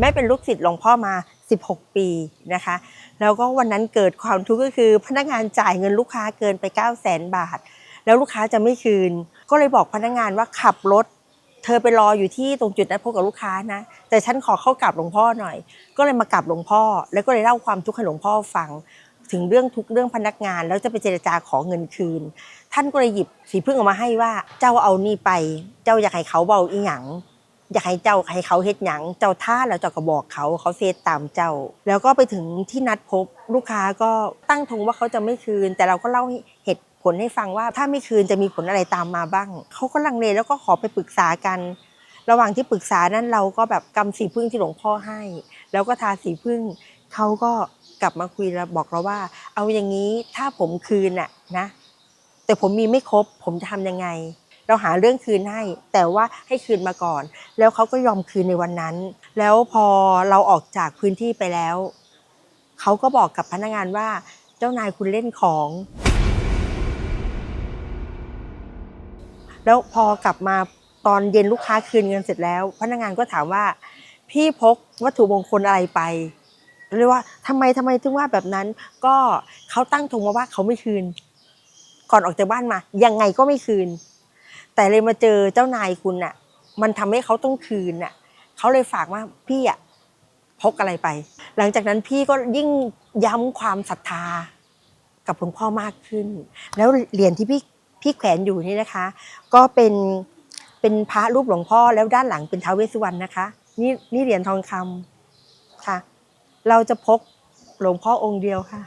แม่เป็นลูกศิษย์หลวงพ่อมา 16 ปีนะคะ แล้วก็วันนั้นเกิดความทุกข์ก็คือ พนักงานจ่ายเงินลูกค้าเกินไป 9 0 0 0 0 0บาท แล้วลูกค้าจะไม่คืน ก็เลยบอกพนักงานว่าขับรถ เธอไปรออยู่ที่ตรงจุดนัดพบกับลูกค้านะ แต่ฉันขอเข้ากราบหลวงพ่อหน่อย ก็เลยมากราบหลวงพ่อ แล้วก็เลยเล่าความทุกข์ให้หลวงพ่อฟัง ถึงเรื่องทุกเรื่องพนักงาน แล้วจะไปเจรจาขอเงินคืน ท่านก็เลยหยิบสีพึ่งออกมาให้ว่าเจ้าเอานี่ไป เจ้าอยากให้เขาเบาอีหยัง อยากให้เจ้าให้เขาเฮ็ดหยังเจ้าท่าแล้วเจ้าก็บอกเขาเขาเซตตามเจ้า แล้วก็ไปถึงที่นัดพบลูกค้าก็ตั้งธงว่าเขาจะไม่คืน แต่เราก็เล่าเหตุผลให้ฟังว่าถ้าไม่คืนจะมีผลอะไรตามมาบ้างเขาก็ลังเลแล้วก็ขอไปปรึกษากัน ระหว่างที่ปรึกษานั้นเราก็แบบกำสีพึ่งที่หลวงพ่อให้ แล้วก็ทาสีพึ่งเขาก็กลับมาคุยแล้วบอกเราว่า เอาอย่างนี้ถ้าผมคืนน่ะนะ แต่ผมมีไม่ครบผมจะทำยังไง เราหาเรื่องคืนให้ แต่ว่าให้คืนมาก่อน แล้วเขาก็ยอมคืนในวันนั้น แล้วพอเราออกจากพื้นที่ไปแล้วเขาก็บอกกับพนักงานว่า เจ้านายคุณเล่นของ แล้วพอกลับมาตอนเย็นลูกค้าคืนเงินเสร็จแล้ว พนักงานก็ถามว่า พี่พกวัตถุมงคลอะไรไปเรียกว่าทำไมทำไมถึงว่าแบบนั้น ก็เขาตั้งธงมาว่าเขาไม่คืน ก่อนออกจากบ้านมา ยังไงก็ไม่คืน แต่เลยมาเจอเจ้านายคุณน่ะ มันทำให้เขาต้องคืนน่ะเขาเลยฝากว่าพี่อะพกอะไรไป หลังจากนั้นพี่ก็ยิ่งย้ำความศรัทธา กับหลวงพ่อมากขึ้น แล้วเหรียญที่พี่พี่แขวนอยู่นี่นะคะ ก็เป็นเป็นพระรูปหลวงพ่อแล้วด้านหลังเป็นท้าวเวสสุวรรณนะคะ นี่นี่เหรียญทองคำค่ะ เราจะพกหลวงพ่อองค์เดียวค่ะ